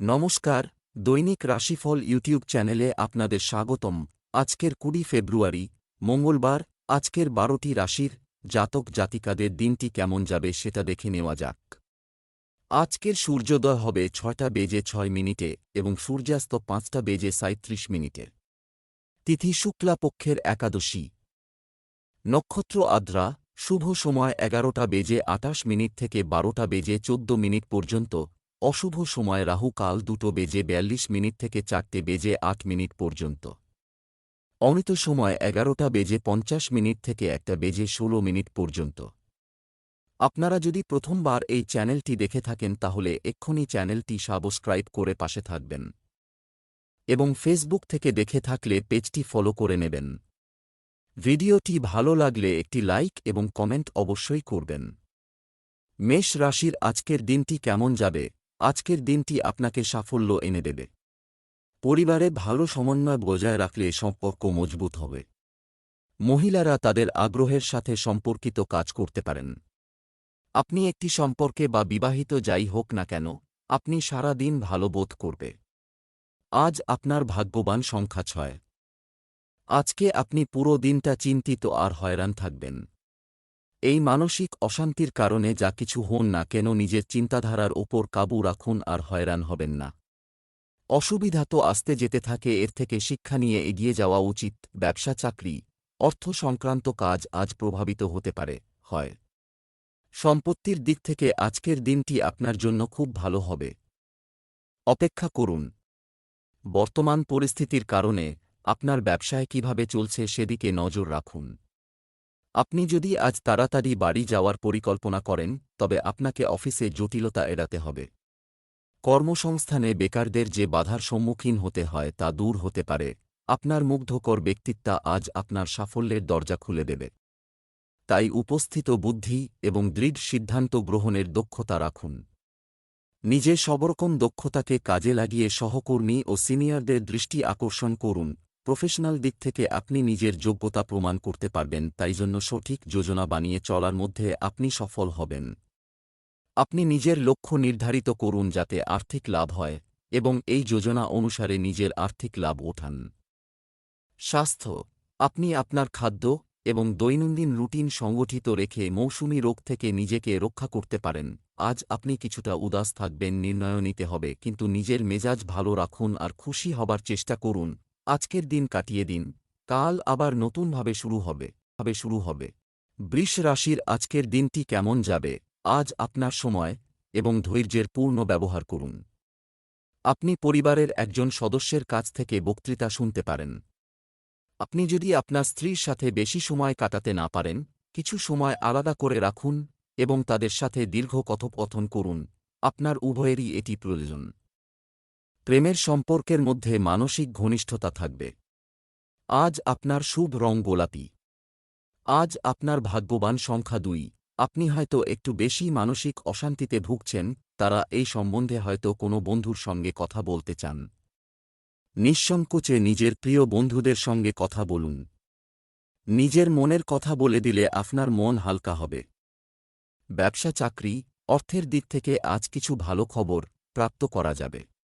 নমস্কার, দৈনিক রাশিফল ইউটিউব চ্যানেলে আপনাদের স্বাগতম। আজকের কুড়ি ফেব্রুয়ারি, মঙ্গলবার, আজকের বারোটি রাশির জাতক জাতিকাদের দিনটি কেমন যাবে সেটা দেখে নেওয়া যাক। আজকের সূর্যোদয় হবে ছয়টা বেজে ছয় মিনিটে এবং সূর্যাস্ত পাঁচটা বেজে সাঁত্রিশ মিনিটে। তিথি শুক্লাপক্ষের একাদশী। নক্ষত্র আদ্রা, শুভ সময় এগারোটা বেজে আটাশ মিনিট থেকে বারোটা বেজে চোদ্দ মিনিট পর্যন্ত অশুভ সময় রাহু কাল দুটো বেজে বিয়াল্লিশ মিনিট থেকে চারটে বেজে আট মিনিট পর্যন্ত। অমিত সময় এগারোটা বেজে পঞ্চাশ মিনিট থেকে একটা বেজে ষোলো মিনিট পর্যন্ত। আপনারা যদি প্রথমবার এই চ্যানেলটি দেখে থাকেন তাহলে এক্ষুনি চ্যানেলটি সাবস্ক্রাইব করে পাশে থাকবেন। এবং ফেসবুক থেকে দেখে থাকলে পেজটি ফলো করে নেবেন। ভিডিওটি ভালো লাগলে একটি লাইক এবং কমেন্ট অবশ্যই করবেন। মেষ রাশির আজকের দিনটি কেমন যাবে? আজকের দিনটি আপনাকে সাফল্য এনে দেবে। পরিবারে ভালো সমন্বয় বজায় রাখলে সম্পর্ক মজবুত হবে। মহিলারা তাদের আগ্রহের সাথে সম্পর্কিত কাজ করতে পারেন। আপনি একটি সম্পর্কে বা বিবাহিত যাই হোক না কেন, আপনি সারা দিন ভালো বোধ করবে। আজ আপনার ভাগ্যবান সংখ্যা ছয়। আজকে আপনি পুরো দিনটা চিন্তিত আর হয়রান থাকবেন। এই মানসিক অশান্তির কারণে যা কিছু হন না কেন নিজের চিন্তাধারার ওপর কাবু রাখুন আর হয়রান হবেন না। অসুবিধা তো আসতে যেতে থাকে, এর থেকে শিক্ষা নিয়ে এগিয়ে যাওয়া উচিত। ব্যবসা, চাকরি, অর্থ সংক্রান্ত কাজ আজ প্রভাবিত হতে পারে, হয়। সম্পত্তির দিক থেকে আজকের দিনটি আপনার জন্য খুব ভালো হবে। অপেক্ষা করুন। বর্তমান পরিস্থিতির কারণে আপনার ব্যবসায় কীভাবে চলছে সেদিকে নজর রাখুন। আপনি যদি আজ তাড়াতাড়ি বাড়ি যাওয়ার পরিকল্পনা করেন, তবে আপনাকে অফিসে জটিলতা এড়াতে হবে। কর্মসংস্থানে বেকারদের যে বাধার সম্মুখীন হতে হয় তা দূর হতে পারে। আপনার মুগ্ধকর ব্যক্তিত্বা আজ আপনার সাফল্যের দরজা খুলে দেবে। তাই উপস্থিত বুদ্ধি এবং দৃঢ় সিদ্ধান্ত গ্রহণের দক্ষতা রাখুন। নিজে সবরকম দক্ষতাকে কাজে লাগিয়ে সহকর্মী ও সিনিয়রদের দৃষ্টি আকর্ষণ করুন। প্রফেশনাল দিক থেকে আপনি নিজের যোগ্যতা প্রমাণ করতে পারবেন, তাই জন্য সঠিক যোজনা বানিয়ে চলার মধ্যে আপনি সফল হবেন। আপনি নিজের লক্ষ্য নির্ধারিত করুন যাতে আর্থিক লাভ হয়, এবং এই যোজনা অনুসারে নিজের আর্থিক লাভ ওঠান। স্বাস্থ্য, আপনি আপনার খাদ্য এবং দৈনন্দিন রুটিন সংগঠিত রেখে মৌসুমী রোগ থেকে নিজেকে রক্ষা করতে পারেন। আজ আপনি কিছুটা উদাস থাকবেন, নির্ণয় নিতে হবে, কিন্তু নিজের মেজাজ ভালো রাখুন আর খুশি হবার চেষ্টা করুন। আজকের দিন কাটিয়ে দিন, কাল আবার নতুনভাবে শুরু হবে, ভাবে শুরু হবে। বৃষ রাশির আজকের দিনটি কেমন যাবে, আজ আপনার সময় এবং ধৈর্যের পূর্ণ ব্যবহার করুন। আপনি পরিবারের একজন সদস্যের কাছ থেকে বক্তৃতা শুনতে পারেন। আপনি যদি আপনার স্ত্রীর সাথে বেশি সময় কাটাতে না পারেন, কিছু সময় আলাদা করে রাখুন এবং তাদের সাথে দীর্ঘ কথোপকথন করুন। আপনার উভয়েরই এটি প্রয়োজন। প্রেমের সম্পর্কের মধ্যে মানসিক ঘনিষ্ঠতা থাকবে। আজ আপনার শুভ রং গোলাপি। আজ আপনার ভাগ্যবান সংখ্যা দুই। আপনি হয়তো একটু বেশি মানসিক অশান্তিতে ভুগছেন, তারা এই সম্বন্ধে হয়তো কোনো বন্ধুর সঙ্গে কথা বলতে চান। নিঃসংকোচে নিজের প্রিয় বন্ধুদের সঙ্গে কথা বলুন। নিজের মনের কথা বলে দিলে আপনার মন হালকা হবে। ব্যবসা চাকরি, অর্থের দিক থেকে আজ কিছু ভালো খবর প্রাপ্ত করা যাবে।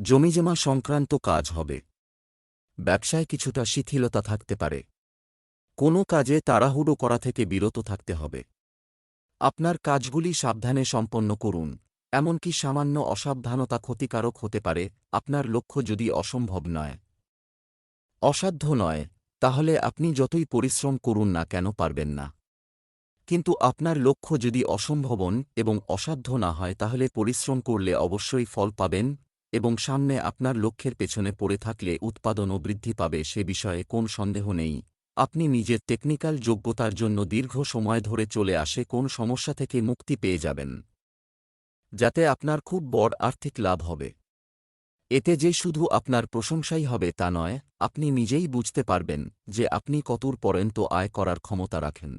জমিজমা সংক্রান্ত কাজ হবে। ব্যবসায় কিছুটা শিথিলতা থাকতে পারে। কোনো কাজে তাড়াহুড়ো করা থেকে বিরত থাকতে হবে। আপনার কাজগুলি সাবধানে সম্পন্ন করুন, এমনকি সামান্য অসাবধানতা ক্ষতিকারক হতে পারে, আপনার লক্ষ্য যদি অসম্ভব নয়। অসাধ্য নয়, তাহলে আপনি যতই পরিশ্রম করুন না কেন পারবেন না। কিন্তু আপনার লক্ষ্য যদি অসম্ভবন এবং অসাধ্য না হয়, তাহলে পরিশ্রম করলে অবশ্যই ফল পাবেন এবং সামনে আপনার লক্ষ্যের পেছনে পড়ে থাকলে উৎপাদনও বৃদ্ধি পাবে সে বিষয়ে কোন সন্দেহ নেই। আপনি নিজের টেকনিক্যাল যোগ্যতার জন্য দীর্ঘ সময় ধরে চলে আসে কোন সমস্যা থেকে মুক্তি পেয়ে যাবেন। যাতে আপনার খুব বড় আর্থিক লাভ হবে। এতে যে শুধু আপনার প্রশংসাই হবে তা নয়, আপনি নিজেই বুঝতে পারবেন যে আপনি কতর পর্যন্ত আয় করার ক্ষমতা রাখেন।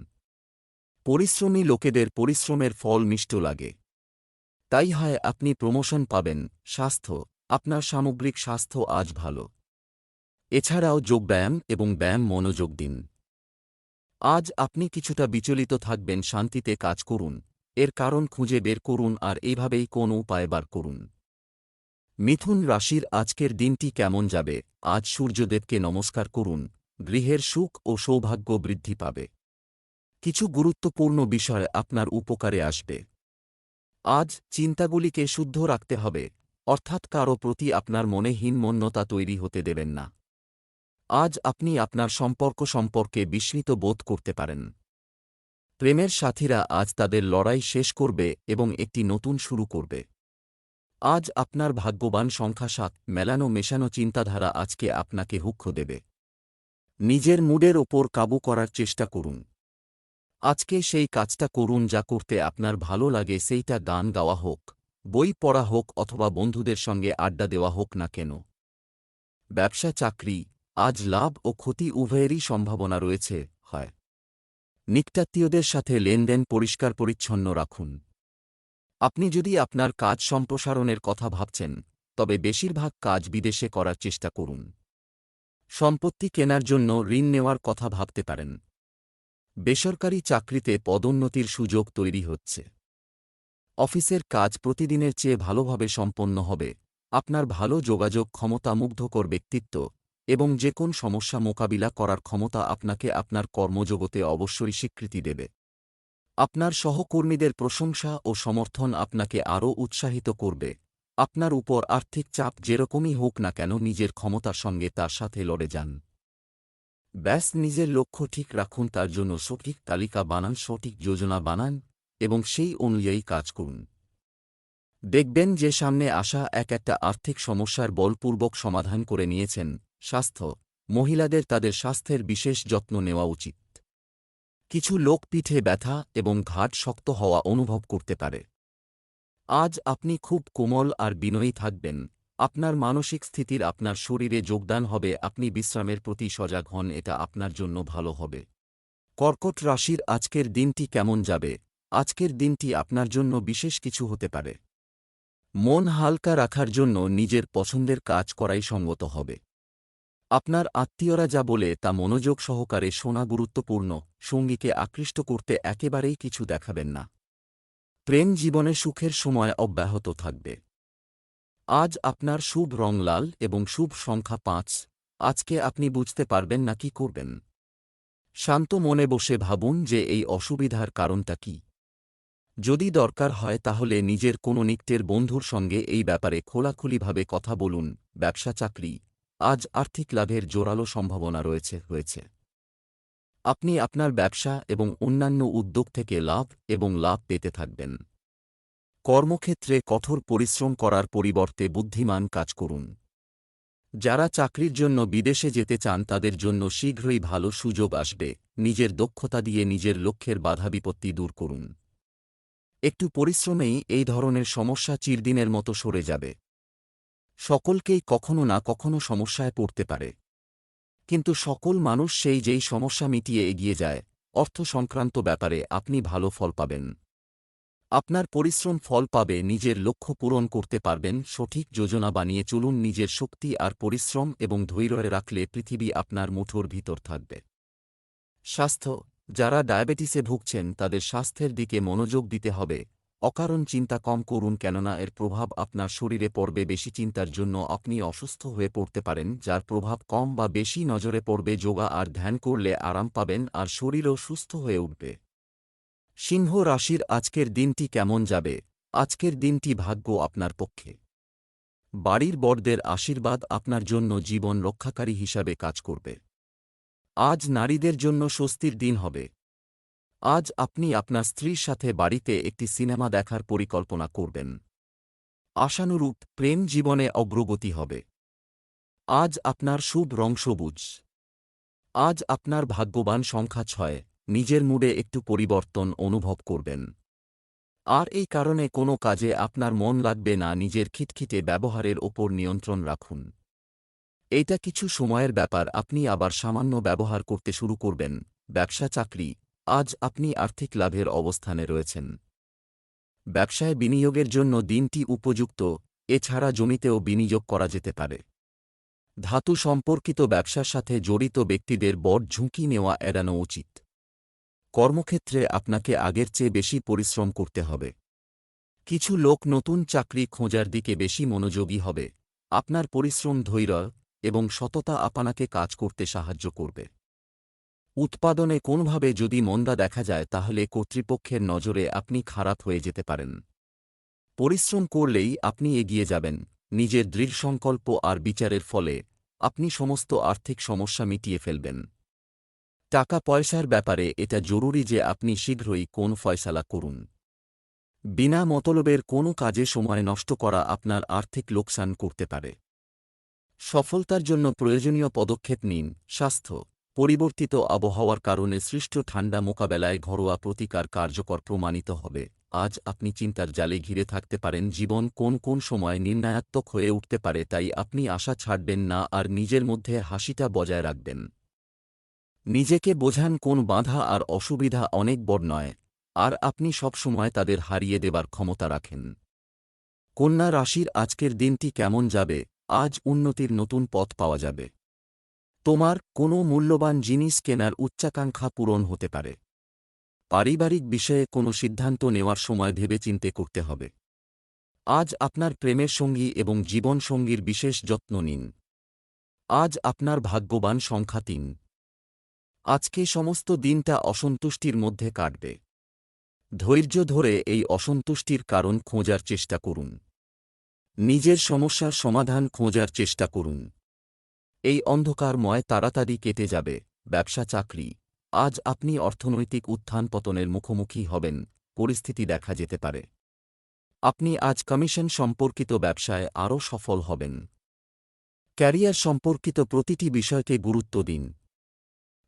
পরিশ্রমী লোকেদের পরিশ্রমের ফল মিষ্ট লাগে। তাই হয় আপনি প্রমোশন পাবেন, স্বাস্থ্য আপনার সামগ্রিক স্বাস্থ্য আজ ভালো। এছাড়াও যোগব্যায়াম এবং ব্যায়াম মনোযোগ দিন। আজ আপনি কিছুটা বিচলিত থাকবেন, শান্তিতে কাজ করুন, এর কারণ খুঁজে বের করুন আর এইভাবেই কোন উপায় বার করুন। মিথুন রাশির আজকের দিনটি কেমন যাবে? আজ সূর্যদেবকে নমস্কার করুন, গৃহের সুখ ও সৌভাগ্য বৃদ্ধি পাবে। কিছু গুরুত্বপূর্ণ বিষয় আপনার উপকারে আসবে। আজ চিন্তাগুলিকে শুদ্ধ রাখতে হবে অর্থাৎ কারও প্রতি আপনার মনে হীনমন্যতা তৈরি হতে দেবেন না। আজ আপনি আপনার সম্পর্ক সম্পর্কে বিস্মিত বোধ করতে পারেন। প্রেমের সাথীরা আজ তাদের লড়াই শেষ করবে এবং একটি নতুন শুরু করবে। আজ আপনার ভাগ্যবান সংখ্যা সাত, মেলানো মেশানো চিন্তাধারা আজকে আপনাকে হুক্ষ দেবে। নিজের মুডের ওপর কাবু করার চেষ্টা করুন। আজকে সেই কাজটা করুন যা করতে আপনার ভালো লাগে, সেইটা গান গাওয়া হোক। বই পড়া হোক অথবা বন্ধুদের সঙ্গে আড্ডা দেওয়া হোক না কেন। ব্যবসা চাকরি, আজ লাভ ও ক্ষতি উভয়েরই সম্ভাবনা রয়েছে, হয়। নিকটাত্মীয়দের সাথে লেনদেন পরিষ্কার পরিচ্ছন্ন রাখুন। আপনি যদি আপনার কাজ সম্প্রসারণের কথা ভাবছেন, তবে বেশিরভাগ কাজ বিদেশে করার চেষ্টা করুন। সম্পত্তি কেনার জন্য ঋণ নেওয়ার কথা ভাবতে পারেন। বেসরকারি চাকরিতে পদোন্নতির সুযোগ তৈরি হচ্ছে। অফিসের কাজ প্রতিদিনের চেয়ে ভালোভাবে সম্পন্ন হবে। আপনার ভালো যোগাযোগ ক্ষমতা মুগ্ধকর ব্যক্তিত্ব এবং যে কোন সমস্যা মোকাবিলা করার ক্ষমতা আপনাকে আপনার কর্মজগতে অবশ্যই স্বীকৃতি দেবে। আপনার সহকর্মীদের প্রশংসা ও সমর্থন আপনাকে আরও উৎসাহিত করবে। আপনার উপর আর্থিক চাপ যেরকমই হোক না কেন নিজের ক্ষমতার সঙ্গে তার সাথে লড়ে যান। ব্যাস, নিজের লক্ষ্য ঠিক রাখুন, তার জন্য সঠিক তালিকা বানান, সঠিক যোজনা বানান এবং সেই অনুযায়ী কাজ করুন। দেখবেন যে সামনে আসা এক একটা আর্থিক সমস্যার বলপূর্বক সমাধান করে নিয়েছেন স্বাস্থ্য। মহিলাদের তাদের স্বাস্থ্যের বিশেষ যত্ন নেওয়া উচিত। কিছু লোক পিঠে ব্যথা এবং ঘাট শক্ত হওয়া অনুভব করতে পারে। আজ আপনি খুব কোমল আর বিনয়ী থাকবেন। আপনার মানসিক স্থিতির আপনার শরীরে যোগদান হবে, আপনি বিশ্রামের প্রতি সজাগ হন, এটা আপনার জন্য ভালো হবে। কর্কট রাশির আজকের দিনটি কেমন যাবে? আজকের দিনটি আপনার জন্য বিশেষ কিছু হতে পারে। মন হালকা রাখার জন্য নিজের পছন্দের কাজ করাই সঙ্গত হবে। আপনার আত্মীয়রা যা বলে তা মনোযোগ সহকারে শোনা গুরুত্বপূর্ণ, সঙ্গীকে আকৃষ্ট করতে একেবারেই কিছু দেখাবেন না। প্রেম জীবনে সুখের সময় অব্যাহত থাকবে। আজ আপনার শুভ রং লাল এবং শুভ সংখ্যা পাঁচ, আজকে আপনি বুঝতে পারবেন না কি করবেন। শান্ত মনে বসে ভাবুন যে এই অসুবিধার কারণটা কি। যদি দরকার হয় তাহলে নিজের কোনো নিত্যের বন্ধুর সঙ্গে এই ব্যাপারে খোলাখুলিভাবে কথা বলুন, ব্যবসা চাকরি। আজ আর্থিক লাভের জোরালো সম্ভাবনা রয়েছে, হয়েছে। আপনি আপনার ব্যবসা এবং অন্যান্য উদ্যোগ থেকে লাভ এবং লাভ পেতে থাকবেন। কর্মক্ষেত্রে কঠোর পরিশ্রম করার পরিবর্তে বুদ্ধিমান কাজ করুন। যারা চাকরির জন্য বিদেশে যেতে চান তাদের জন্য শীঘ্রই ভালো সুযোগ আসবে। নিজের দক্ষতা দিয়ে নিজের লক্ষ্যের বাধা বিপত্তি দূর করুন। একটু পরিশ্রমেই এই ধরনের সমস্যা চিরদিনের মতো সরে যাবে। সকলকেই কখনো না কখনো সমস্যায় পড়তে পারে। কিন্তু সকল মানুষ সেই যেই সমস্যা মিটিয়ে এগিয়ে যায়, অর্থ সংক্রান্ত ব্যাপারে আপনি ভালো ফল পাবেন। আপনার পরিশ্রম ফল পাবে, নিজের লক্ষ্য পূরণ করতে পারবেন, সঠিক যোজনা বানিয়ে চলুন, নিজের শক্তি আর পরিশ্রম এবং ধৈর্য রাখলে পৃথিবী আপনার মুঠোর ভিতর থাকবে। স্বাস্থ্য যারা ডায়াবেটিসে ভুগছেন, তাদের স্বাস্থ্যের দিকে মনোযোগ দিতে হবে। অকারণ চিন্তা কম করুন কেননা এর প্রভাব আপনার শরীরে পড়বে বেশি। চিন্তার জন্য আপনি অসুস্থ হয়ে পড়তে পারেন, যার প্রভাব কম বা বেশি নজরে পড়বে। যোগা আর ধ্যান করলে আরাম পাবেন আর শরীরও সুস্থ হয়ে উঠবে। সিংহ রাশির আজকের দিনটি কেমন যাবে? আজকের দিনটি ভাগ্য আপনার পক্ষে। বাড়ির বড়দের আশীর্বাদ আপনার জন্য জীবন রক্ষাকারী হিসাবে কাজ করবে। আজ নারীদের জন্য স্বস্তির দিন হবে। আজ আপনি আপনার স্ত্রীর সাথে বাড়িতে একটি সিনেমা দেখার পরিকল্পনা করবেন। আশানুরূপ, প্রেম জীবনে অগ্রগতি হবে। আজ আপনার শুভ রং সবুজ। আজ আপনার ভাগ্যবান সংখ্যা ছয়, নিজের মুডে একটু পরিবর্তন অনুভব করবেন। আর এই কারণে কোনো কাজে আপনার মন লাগবে না, নিজের খিটখিটে ব্যবহারের ওপর নিয়ন্ত্রণ রাখুন। এইটা কিছু সময়ের ব্যাপার, আপনি আবার সামান্য ব্যবহার করতে শুরু করবেন। ব্যবসা চাকরি, আজ আপনি আর্থিক লাভের অবস্থানে রয়েছেন। ব্যবসায় বিনিয়োগের জন্য দিনটি উপযুক্ত, এছাড়া জমিতেও বিনিয়োগ করা যেতে পারে। ধাতু সম্পর্কিত ব্যবসার সাথে জড়িত ব্যক্তিদের বড় ঝুঁকি নেওয়া এড়ানো উচিত। কর্মক্ষেত্রে আপনাকে আগের চেয়ে বেশি পরিশ্রম করতে হবে। কিছু লোক নতুন চাকরি খোঁজার দিকে বেশি মনোযোগী হবে। আপনার পরিশ্রম ধৈর্য এবং সততা আপনাকে কাজ করতে সাহায্য করবে। উৎপাদনে কোনোভাবে যদি মন্দা দেখা যায়, তাহলে কর্তৃপক্ষের নজরে আপনি খারাপ হয়ে যেতে পারেন। পরিশ্রম করলেই আপনি এগিয়ে যাবেন, নিজের দৃঢ় সংকল্প আর বিচারের ফলে আপনি সমস্ত আর্থিক সমস্যা মিটিয়ে ফেলবেন। টাকা পয়সার ব্যাপারে এটা জরুরি যে আপনি শীঘ্রই কোন ফয়সালা করুন। বিনা মতলবের কোনো কাজে সময় নষ্ট করা আপনার আর্থিক লোকসান করতে পারে। সফলতার জন্য প্রয়োজনীয় পদক্ষেপ নিন। স্বাস্থ্য, পরিবর্তিত আবহাওয়ার কারণে সৃষ্ট ঠান্ডা মোকাবেলায় ঘরোয়া প্রতিকার কার্যকর প্রমাণিত হবে। আজ আপনি চিন্তার জালে ঘিরে থাকতে পারেন, জীবন কোন কোন সময় নির্ণায়াত্মক হয়ে উঠতে পারে তাই আপনি আশা ছাড়বেন না আর নিজের মধ্যে হাসিটা বজায় রাখবেন। নিজেকে বোঝান কোন বাধা আর অসুবিধা অনেক বড় নয়, আর আপনি সবসময় তাদের হারিয়ে দেবার ক্ষমতা রাখেন। কন্যা রাশির আজকের দিনটি কেমন যাবে? আজ উন্নতির নতুন পথ পাওয়া যাবে। তোমার কোনো মূল্যবান জিনিস কেনার উচ্চাকাঙ্ক্ষা পূরণ হতে পারে। পারিবারিক বিষয়ে কোনো সিদ্ধান্ত নেওয়ার সময় ভেবেচিন্তে করতে হবে। আজ আপনার প্রেমের সঙ্গী এবং জীবনসঙ্গীর বিশেষ যত্ন নিন। আজ আপনার ভাগ্যবান সংখ্যা তিন। আজকে সমস্ত দিনটা অসন্তুষ্টির মধ্যে কাটবে। ধৈর্য ধরে এই অসন্তুষ্টির কারণ খোঁজার চেষ্টা করুন। নিজের সমস্যার সমাধান খোঁজার চেষ্টা করুন। এই অন্ধকারময় তাড়াতাড়ি কেটে যাবে, ব্যবসা, চাকরি। আজ আপনি অর্থনৈতিক উত্থান পতনের মুখোমুখি হবেন, পরিস্থিতি দেখা যেতে পারে। আপনি আজ কমিশন সম্পর্কিত ব্যবসায় আরও সফল হবেন। ক্যারিয়ার সম্পর্কিত প্রতিটি বিষয়কে গুরুত্ব দিন।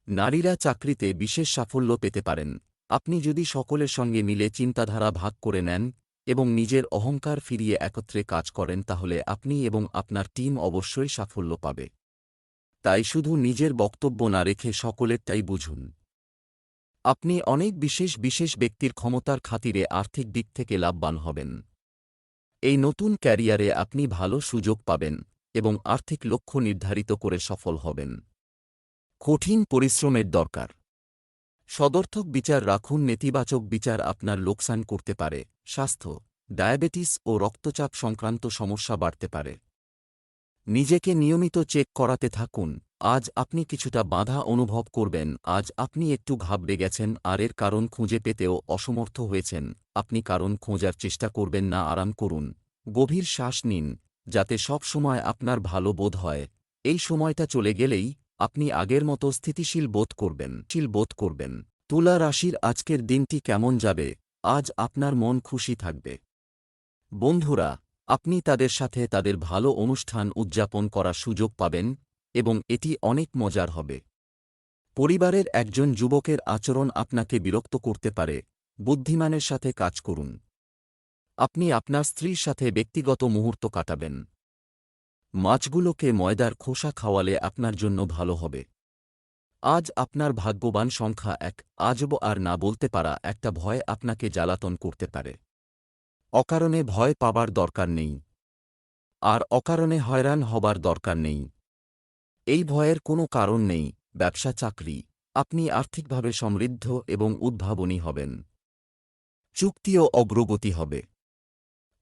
নারীরা চাকরিতে বিশেষ সাফল্য পেতে পারেন। আপনি যদি সকলের সঙ্গে মিলে চিন্তাধারা ভাগ করে নেন এবং নিজের অহংকার ফিরিয়ে একত্রে কাজ করেন তাহলে আপনি এবং আপনার টিম অবশ্যই সাফল্য পাবে। তাই শুধু নিজের বক্তব্য না রেখে সকলেরটাই বুঝুন। আপনি অনেক বিশেষ বিশেষ ব্যক্তির ক্ষমতার খাতিরে আর্থিক দিক থেকে লাভবান হবেন। এই নতুন ক্যারিয়ারে আপনি ভালো সুযোগ পাবেন এবং আর্থিক লক্ষ্য নির্ধারিত করে সফল হবেন। কঠিন পরিশ্রমের দরকার। সদর্থক বিচার রাখুন, নেতিবাচক বিচার আপনার লোকসান করতে পারে। স্বাস্থ্য, ডায়াবেটিস ও রক্তচাপ সংক্রান্ত সমস্যা বাড়তে পারে। নিজেকে নিয়মিত চেক করাতে থাকুন। আজ আপনি কিছুটা বাধা অনুভব করবেন। আজ আপনি একটু ঘাবড়ে গেছেন। আর এর কারণ খুঁজে পেতেও অসমর্থ হয়েছেন। আপনি কারণ খোঁজার চেষ্টা করবেন না। আরাম করুন। গভীর শ্বাস নিন, যাতে সব সময় আপনার ভালো বোধ হয়। এই সময়টা চলে গেলেই আপনি আগের মতো স্থিতিশীল বোধ করবেন। শীল বোধ করবেন। তুলা রাশির আজকের দিনটি কেমন যাবে? আজ আপনার মন খুশি থাকবে। বন্ধুরা, আপনি তাদের সাথে তাদের ভালো অনুষ্ঠান উদযাপন করার সুযোগ পাবেন এবং এটি অনেক মজার হবে। পরিবারের একজন যুবকের আচরণ আপনাকে বিরক্ত করতে পারে, বুদ্ধিমানের সাথে কাজ করুন। আপনি আপনার স্ত্রীর সাথে ব্যক্তিগত মুহূর্ত কাটাবেন। মাছগুলোকে ময়দার খোসা খাওয়ালে আপনার জন্য ভালো হবে। আজ আপনার ভাগ্যবান সংখ্যা এক, আজব আর না বলতে পারা একটা ভয় আপনাকে জ্বালাতন করতে পারে। অকারণে ভয় পাবার দরকার নেই। আর অকারণে হয়রান হবার দরকার নেই। এই ভয়ের কোনো কারণ নেই, ব্যবসা চাকরি, আপনি আর্থিকভাবে সমৃদ্ধ এবং উদ্ভাবনী হবেন। চুক্তিও অগ্রগতি হবে।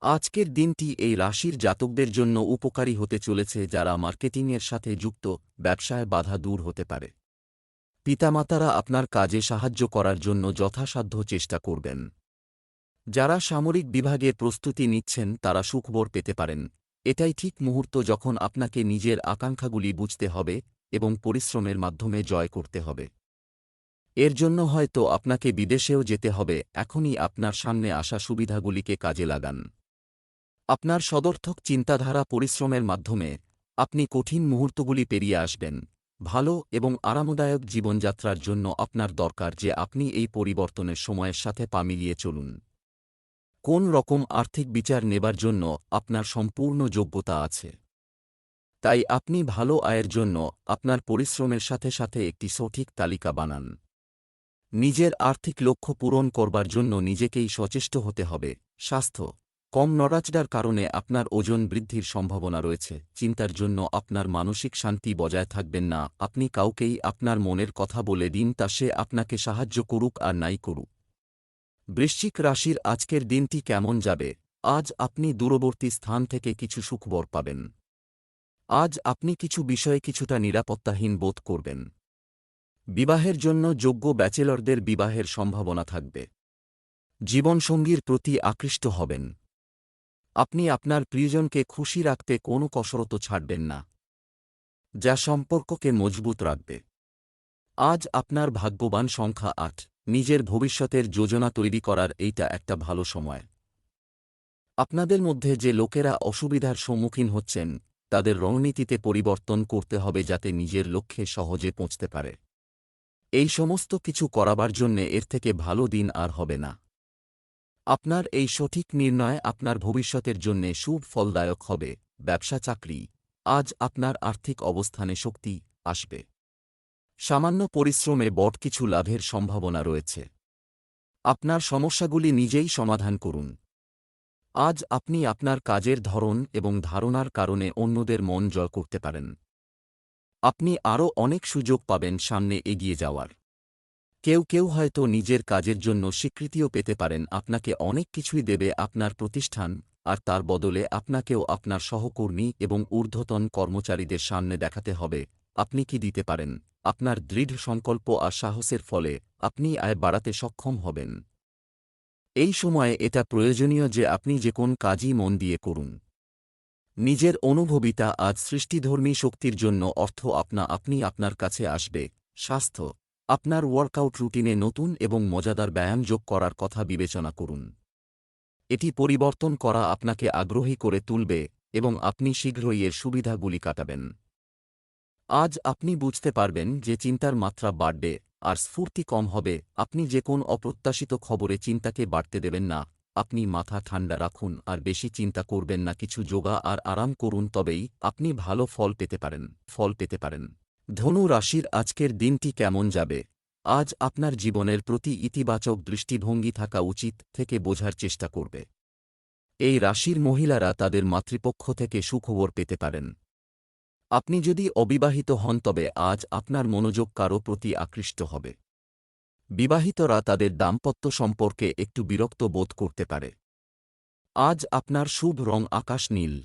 আজকের দিনটি এই রাশির জাতকদের জন্য উপকারী হতে চলেছে যারা মার্কেটিংয়ের সাথে যুক্ত, ব্যবসায় বাধা দূর হতে পারে। পিতামাতারা আপনার কাজে সাহায্য করার জন্য যথাসাধ্য চেষ্টা করবেন। যারা সামরিক বিভাগে প্রস্তুতি নিচ্ছেন, তারা সুখবর পেতে পারেন। এটাই ঠিক মুহূর্ত যখন আপনাকে নিজের আকাঙ্ক্ষাগুলি বুঝতে হবে এবং পরিশ্রমের মাধ্যমে জয় করতে হবে। এর জন্য হয়তো আপনাকে বিদেশেও যেতে হবে, এখনই আপনার সামনে আসা সুবিধাগুলিকে কাজে লাগান। আপনার সদর্থক চিন্তাধারা পরিশ্রমের মাধ্যমে আপনি কঠিন মুহূর্তগুলি পেরিয়ে আসবেন। ভালো এবং আরামদায়ক জীবনযাত্রার জন্য আপনার দরকার যে আপনি এই পরিবর্তনের সময়ের সাথে পা মিলিয়ে চলুন। কোন রকম আর্থিক বিচার নেবার জন্য আপনার সম্পূর্ণ যোগ্যতা আছে। তাই আপনি ভালো আয়ের জন্য আপনার পরিশ্রমের সাথে সাথে একটি সঠিক তালিকা বানান। নিজের আর্থিক লক্ষ্য পূরণ করবার জন্য নিজেকেই সচেষ্ট হতে হবে। স্বাস্থ্য কম নড়াচড়ার কারণে আপনার ওজন বৃদ্ধির সম্ভাবনা রয়েছে। চিন্তার জন্য আপনার মানসিক শান্তি বজায় থাকবেন না। আপনি কাউকেই আপনার মনের কথা বলে দিন তা সে আপনাকে সাহায্য করুক আর নাই করুক। বৃশ্চিক রাশির আজকের দিনটি কেমন যাবে? আজ আপনি দূরবর্তী স্থান থেকে কিছু সুখবর পাবেন। আজ আপনি কিছু বিষয়ে কিছুটা নিরাপত্তাহীন বোধ করবেন। বিবাহের জন্য যোগ্য ব্যাচেলরদের বিবাহের সম্ভাবনা থাকবে। জীবনসঙ্গীর প্রতি আকৃষ্ট হবেন। আপনি আপনার প্রিয়জনকে খুশি রাখতে কোনো কসরত ছাড়বেন না। যা সম্পর্ককে মজবুত রাখবে। আজ আপনার ভাগ্যবান সংখ্যা আট। নিজের ভবিষ্যতের যোজনা তৈরি করার এইটা একটা ভালো সময়। আপনাদের মধ্যে যে লোকেরা অসুবিধার সম্মুখীন হচ্ছেন, তাদের রণনীতিতে পরিবর্তন করতে হবে যাতে নিজের লক্ষ্যে সহজে পৌঁছতে পারে। এই সমস্ত কিছু করাবার জন্যে এর থেকে ভালো দিন আর হবে না। আপনার এই সঠিক নির্ণয় আপনার ভবিষ্যতের জন্যে শুভ ফলদায়ক হবে, ব্যবসা চাকরি, আজ আপনার আর্থিক অবস্থানে শক্তি আসবে। সামান্য পরিশ্রমে বট কিছু লাভের সম্ভাবনা রয়েছে। আপনার সমস্যাগুলি নিজেই সমাধান করুন। আজ আপনি আপনার কাজের ধরন এবং ধারণার কারণে অন্যদের মন জয় করতে পারেন। আপনি আরও অনেক সুযোগ পাবেন সামনে এগিয়ে যাওয়ার। কেউ কেউ হয়তো নিজের কাজের জন্য স্বীকৃতিও পেতে পারেন, আপনাকে অনেক কিছুই দেবে আপনার প্রতিষ্ঠান, আর তার বদলে আপনাকেও আপনার সহকর্মী এবং ঊর্ধ্বতন কর্মচারীদের সামনে দেখাতে হবে, আপনি কি দিতে পারেন, আপনার দৃঢ় সংকল্প আর সাহসের ফলে আপনি আয় বাড়াতে সক্ষম হবেন। এই সময়ে এটা প্রয়োজনীয় যে আপনি যে কোন কাজই মন দিয়ে করুন। নিজের অনুভবিতা আজ সৃষ্টিধর্মী শক্তির জন্য অর্থ আপনা আপনি আপনার কাছে আসবে, স্বাস্থ্য। আপনার ওয়ার্কআউট রুটিনে নতুন এবং মজাদার ব্যায়াম যোগ করার কথা বিবেচনা করুন। এটি পরিবর্তন করা আপনাকে আগ্রহী করে তুলবে এবং আপনি শীঘ্রই এর সুবিধাগুলি কাটাবেন। আজ আপনি বুঝতে পারবেন যে চিন্তার মাত্রা বাড়বে আর স্ফূর্তি কম হবে। আপনি যে কোন অপ্রত্যাশিত খবরে চিন্তাকে বাড়তে দেবেন না। আপনি মাথা ঠান্ডা রাখুন আর বেশি চিন্তা করবেন না। কিছু যোগা আর আরাম করুন, তবেই আপনি ভালো ফল পেতে পারেন, ফল পেতে পারেন। ধনু রাশির আজকের দিনটি কেমন যাবে? আজ আপনার জীবনের প্রতি ইতিবাচক দৃষ্টিভঙ্গি থাকা উচিত থেকে বোঝার চেষ্টা করবে। এই রাশির মহিলারা তাদের মাতৃপক্ষ থেকে সুখবর পেতে পারেন। আপনি যদি অবিবাহিত হন, তবে আজ আপনার মনোযোগ কারও প্রতি আকৃষ্ট হবে। বিবাহিতরা তাদের দাম্পত্য সম্পর্কে একটু বিরক্ত বোধ করতে পারে। আজ আপনার শুভ রং আকাশ নীল।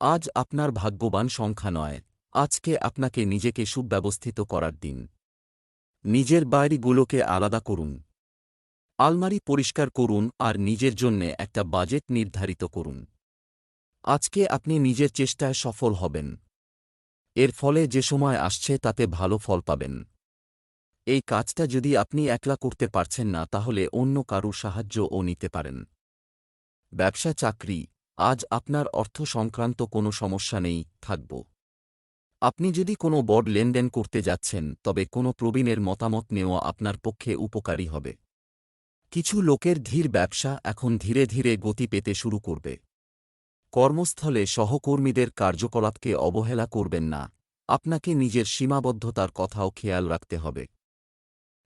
আজ আপনার ভাগ্যবান সংখ্যা নয়। আজকে আপনাকে নিজেকে সুব্যবস্থিত করার দিন। নিজের বাড়িগুলোকে আলাদা করুন। আলমারি পরিষ্কার করুন আর নিজের জন্যে একটা বাজেট নির্ধারিত করুন। আজকে আপনি নিজের চেষ্টায় সফল হবেন। এর ফলে যে সময় আসছে তাতে ভালো ফল পাবেন। এই কাজটা যদি আপনি একলা করতে পারছেন না তাহলে অন্য কারুর সাহায্যও নিতে পারেন। ব্যবসা চাকরি, আজ আপনার অর্থ সংক্রান্ত কোনো সমস্যা নেই, থাকব। আপনি যদি কোনো বড় লেনদেন করতে যাচ্ছেন, তবে কোনো প্রবীণের মতামত নেওয়া আপনার পক্ষে উপকারী হবে। কিছু লোকের ধীর ব্যবসা এখন ধীরে ধীরে গতি পেতে শুরু করবে। কর্মস্থলে সহকর্মীদের কার্যকলাপকে অবহেলা করবেন না। আপনাকে নিজের সীমাবদ্ধতার কথাও খেয়াল রাখতে হবে।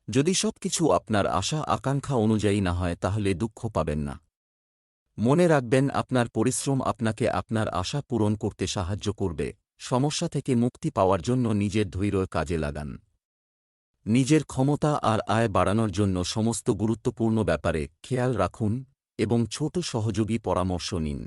যদি সব কিছু আপনার আশা আকাঙ্ক্ষা অনুযায়ী না হয়, তাহলে দুঃখ পাবেন না। মনে রাখবেন, আপনার পরিশ্রম আপনাকে আপনার আশা পূরণ করতে সাহায্য করবে। সমস্যা থেকে মুক্তি পাওয়ার জন্য নিজের ধৈর্য কাজে লাগান। নিজের ক্ষমতা আর আয় বাড়ানোর জন্য সমস্ত গুরুত্বপূর্ণ ব্যাপারে খেয়াল রাখুন এবং ছোট সহযোগী পরামর্শ নিন।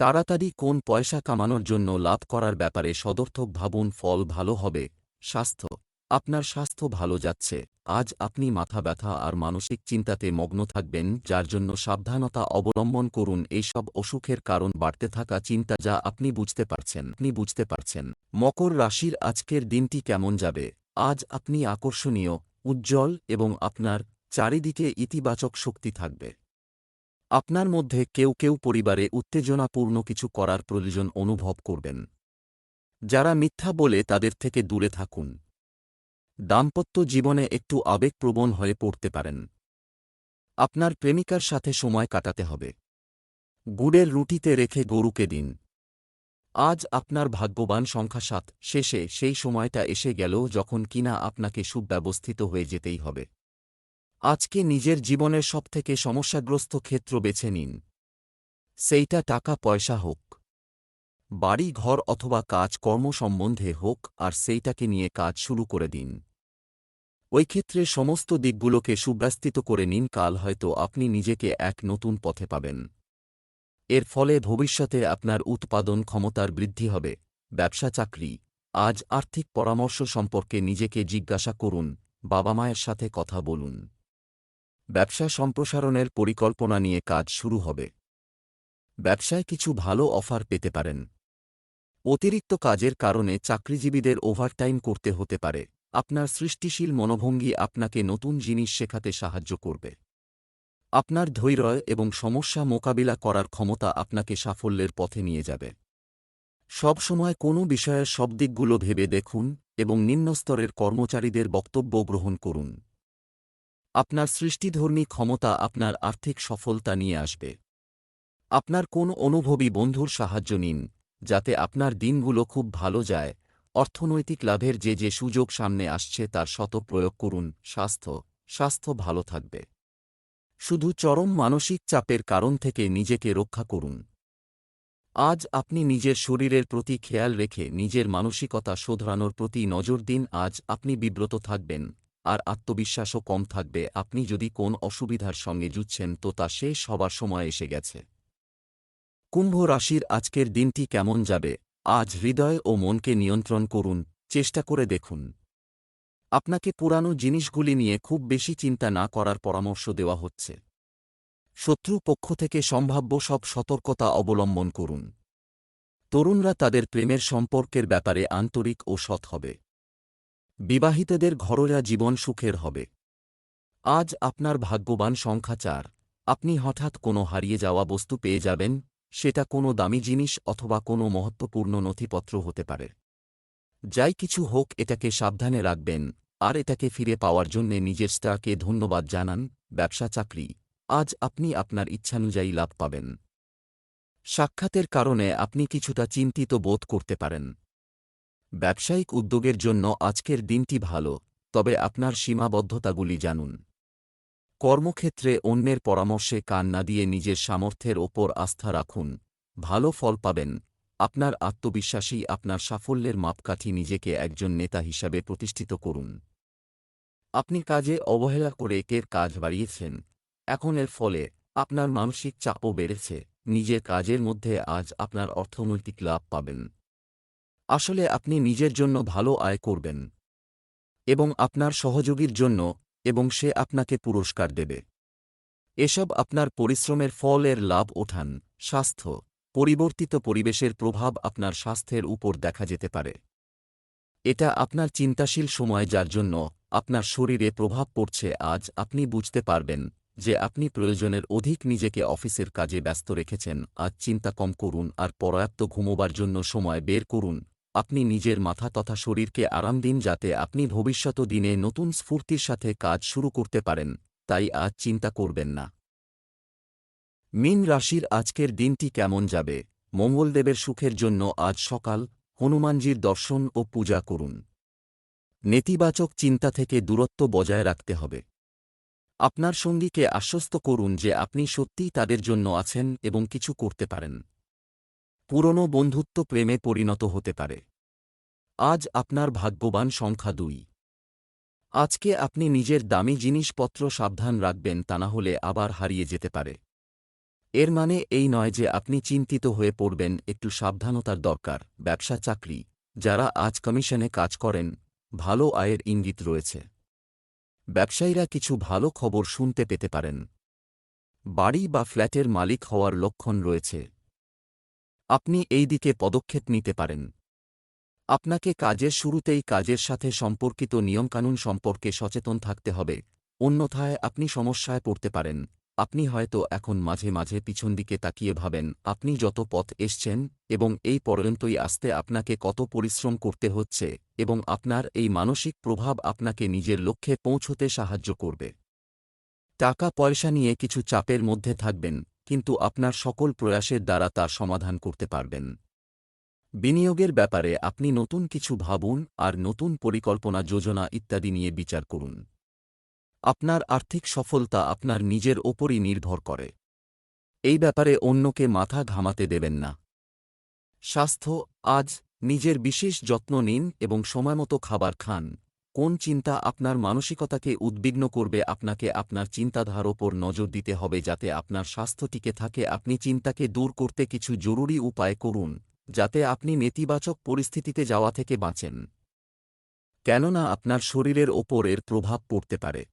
তাড়াতাড়ি কোন পয়সা কামানোর জন্য লাভ করার ব্যাপারে সদর্থক ভাবুন, ফল ভালো হবে, স্বাস্থ্য আপনার স্বাস্থ্য ভালো যাচ্ছে। আজ আপনি মাথা ব্যথা আর মানসিক চিন্তাতে মগ্ন থাকবেন, যার জন্য সাবধানতা অবলম্বন করুন। এইসব অসুখের কারণ বাড়তে থাকা চিন্তা যা আপনি বুঝতে পারছেন, আপনি বুঝতে পারছেন। মকর রাশির আজকের দিনটি কেমন যাবে? আজ আপনি আকর্ষণীয়, উজ্জ্বল এবং আপনার চারিদিকে ইতিবাচক শক্তি থাকবে। আপনার মধ্যে কেউ কেউ পরিবারে উত্তেজনাপূর্ণ কিছু করার প্রয়োজন অনুভব করবেন। যারা মিথ্যা বলে তাদের থেকে দূরে থাকুন। দাম্পত্য জীবনে একটু আবেগপ্রবণ হয়ে পড়তে পারেন। আপনার প্রেমিকার সাথে সময় কাটাতে হবে। গুড়ের রুটিতে রেখে গরুকে দিন। আজ আপনার ভাগ্যবান সংখ্যা সাত, শেষে সেই সময়টা এসে গেল যখন কিনা আপনাকে সুব্যবস্থিত হয়ে যেতেই হবে। আজকে নিজের জীবনের সবথেকে সমস্যাগ্রস্ত ক্ষেত্র বেছে নিন। সেইটা টাকা পয়সা হোক। বাড়ি, ঘর অথবা কাজ কর্ম সম্বন্ধে হোক আর সেইটাকে নিয়ে কাজ শুরু করে দিন। ওই ক্ষেত্রে সমস্ত দিকগুলোকে সুব্যস্তিত করে নিন, কাল হয়তো আপনি নিজেকে এক নতুন পথে পাবেন। এর ফলে ভবিষ্যতে আপনার উৎপাদন ক্ষমতার বৃদ্ধি হবে। ব্যবসা চাকরি। আজ আর্থিক পরামর্শ সম্পর্কে নিজেকে জিজ্ঞাসা করুন, বাবা মায়ের সাথে কথা বলুন। ব্যবসা সম্প্রসারণের পরিকল্পনা নিয়ে কাজ শুরু হবে। ব্যবসায় কিছু ভালো অফার পেতে পারেন। অতিরিক্ত কাজের কারণে চাকরিজীবীদের ওভারটাইম করতে হতে পারে। আপনার সৃষ্টিশীল মনোভঙ্গি আপনাকে নতুন জিনিস শেখাতে সাহায্য করবে। আপনার ধৈর্য এবং সমস্যা মোকাবিলা করার ক্ষমতা আপনাকে সাফল্যের পথে নিয়ে যাবে। সবসময় কোনো বিষয়ের সব দিকগুলো ভেবে দেখুন এবং নিম্নস্তরের কর্মচারীদের বক্তব্য গ্রহণ করুন। আপনার সৃষ্টিধর্মী ক্ষমতা আপনার আর্থিক সফলতা নিয়ে আসবে। আপনার কোন অনুভবী বন্ধুর সাহায্য নিন, যাতে আপনার দিনগুলো খুব ভালো যায় অর্থনৈতিক লাভের যে যে সুযোগ সামনে আসছে তার শত প্রয়োগ করুন, স্বাস্থ্য স্বাস্থ্য ভালো থাকবে। শুধু চরম মানসিক চাপের কারণ থেকে নিজেকে রক্ষা করুন। আজ আপনি নিজের শরীরের প্রতি খেয়াল রেখে নিজের মানসিকতা শোধরানোর প্রতি নজর দিন, আজ আপনি বিব্রত থাকবেন, আর আত্মবিশ্বাসও কম থাকবে। আপনি যদি কোন অসুবিধার সঙ্গে জুঝছেন তো তা শেষ হবার সময় এসে গেছে। কুম্ভ রাশির আজকের দিনটি কেমন যাবে? আজ হৃদয় ও মনকে নিয়ন্ত্রণ করুন, চেষ্টা করে দেখুন। আপনাকে পুরানো জিনিসগুলি নিয়ে খুব বেশি চিন্তা না করার পরামর্শ দেওয়া হচ্ছে। শত্রু পক্ষ থেকে সম্ভাব্য সব সতর্কতা অবলম্বন করুন। তরুণরা তাদের প্রেমের সম্পর্কের ব্যাপারে আন্তরিক ও সৎ হবে। বিবাহিতদের ঘরোয়া জীবন সুখের হবে। আজ আপনার ভাগ্যবান সংখ্যা চার। আপনি হঠাৎ কোনো হারিয়ে যাওয়া বস্তু পেয়ে যাবেন সেটা কোনো দামি জিনিস অথবা কোনো মহত্বপূর্ণ নথিপত্র হতে পারে। যাই কিছু হোক, এটাকে সাবধানে রাখবেন, আর এটাকে ফিরে পাওয়ার জন্যে নিজের স্টাকে ধন্যবাদ জানান, ব্যবসা চাকরি। আজ আপনি আপনার ইচ্ছানুযায়ী লাভ পাবেন। সাক্ষাতের কারণে আপনি কিছুটা চিন্তিত বোধ করতে পারেন। ব্যবসায়িক উদ্যোগের জন্য আজকের দিনটি ভালো, তবে আপনার সীমাবদ্ধতাগুলি জানুন। কর্মক্ষেত্রে অন্যের পরামর্শে কান না দিয়ে নিজের সামর্থ্যের ওপর আস্থা রাখুন। ভালো ফল পাবেন। আপনার আত্মবিশ্বাসী আপনার সাফল্যের মাপকাঠি নিজেকে একজন নেতা হিসাবে প্রতিষ্ঠিত করুন। আপনি কাজে অবহেলা করে কের কাজ বাড়িয়েছেন। এখন এর ফলে আপনার মানসিক চাপও বেড়েছে। নিজের কাজের মধ্যে আজ আপনার অর্থনৈতিক লাভ পাবেন। আসলে আপনি নিজের জন্য ভালো আয় করবেন। এবং আপনার সহযোগীর জন্য এবং সে আপনাকে পুরস্কার দেবে। এসব আপনার পরিশ্রমের ফলের লাভ ওঠান। স্বাস্থ্য, পরিবর্তিত পরিবেশের প্রভাব আপনার স্বাস্থ্যের উপর দেখা যেতে পারে। এটা আপনার চিন্তাশীল সময় যার জন্য আপনার শরীরে প্রভাব পড়ছে আজ আপনি বুঝতে পারবেন যে আপনি প্রয়োজনের অধিক নিজেকে অফিসের কাজে ব্যস্ত রেখেছেন। আজ চিন্তা কম করুন আর পর্যাপ্ত ঘুমোবার জন্য সময় বের করুন। আপনি নিজের মাথা তথা শরীরকে আরাম দিন যাতে আপনি ভবিষ্যত দিনে নতুন স্ফূর্তির সাথে কাজ শুরু করতে পারেন, তাই আজ চিন্তা করবেন না। মিন রাশির আজকের দিনটি কেমন যাবে? মঙ্গলদেবের সুখের জন্য আজ সকাল, হনুমানজির দর্শন ও পূজা করুন। নেতিবাচক চিন্তা থেকে দূরত্ব বজায় রাখতে হবে। আপনার সঙ্গীকে আশ্বস্ত করুন যে আপনি সত্যিই তাদের জন্য আছেন এবং কিছু করতে পারেন। পুরনো বন্ধুত্ব প্রেমে পরিণত হতে পারে। আজ আপনার ভাগ্যবান সংখ্যা দুই। আজকে আপনি নিজের দামি জিনিসপত্র সাবধান রাখবেন তা না হলে আবার হারিয়ে যেতে পারে। এর মানে এই নয় যে আপনি চিন্তিত হয়ে পড়বেন, একটু সাবধানতার দরকার, ব্যবসা, চাকরি, যারা আজ কমিশনে কাজ করেন, ভালো আয়ের ইঙ্গিত রয়েছে। ব্যবসায়ীরা কিছু ভালো খবর শুনতে পেতে পারেন। বাড়ি বা ফ্ল্যাটের মালিক হওয়ার লক্ষণ রয়েছে। আপনি এই দিকে পদক্ষেপ নিতে পারেন। আপনাকে কাজের শুরুতেই কাজের সাথে সম্পর্কিত নিয়মকানুন সম্পর্কে সচেতন থাকতে হবে, অন্যথায় আপনি সমস্যায় পড়তে পারেন। আপনি হয়তো এখন মাঝে মাঝে পিছন দিকে তাকিয়ে ভাবেন, আপনি যত পথ এসছেন এবং এই পর্যন্তই আসতে আপনাকে কত পরিশ্রম করতে হচ্ছে এবং আপনার এই মানসিক প্রভাব আপনাকে নিজের লক্ষ্যে পৌঁছতে সাহায্য করবে। টাকা পয়সা নিয়ে কিছু চাপের মধ্যে থাকবেন কিন্তু আপনার সকল প্রয়াসের দ্বারা তার সমাধান করতে পারবেন। বিনিয়োগের ব্যাপারে আপনি নতুন কিছু ভাবুন আর নতুন পরিকল্পনা, যোজনা ইত্যাদি নিয়ে বিচার করুন। আপনার আর্থিক সফলতা আপনার নিজের ওপরই নির্ভর করে। এই ব্যাপারে অন্যকে মাথা ঘামাতে দেবেন না। স্বাস্থ্য, আজ নিজের বিশেষ যত্ন নিন এবং সময়মতো খাবার খান। কোন চিন্তা আপনার মানসিকতাকে উদ্বিগ্ন করবে আপনাকে আপনার চিন্তাধার ওপর নজর দিতে হবে যাতে আপনার স্বাস্থ্য টিকে থাকে। আপনি চিন্তাকে দূর করতে কিছু জরুরি উপায় করুন, যাতে আপনি নেতিবাচক পরিস্থিতিতে যাওয়া থেকে বাঁচেন। কেননা আপনার শরীরের ওপর এর প্রভাব পড়তে পারে।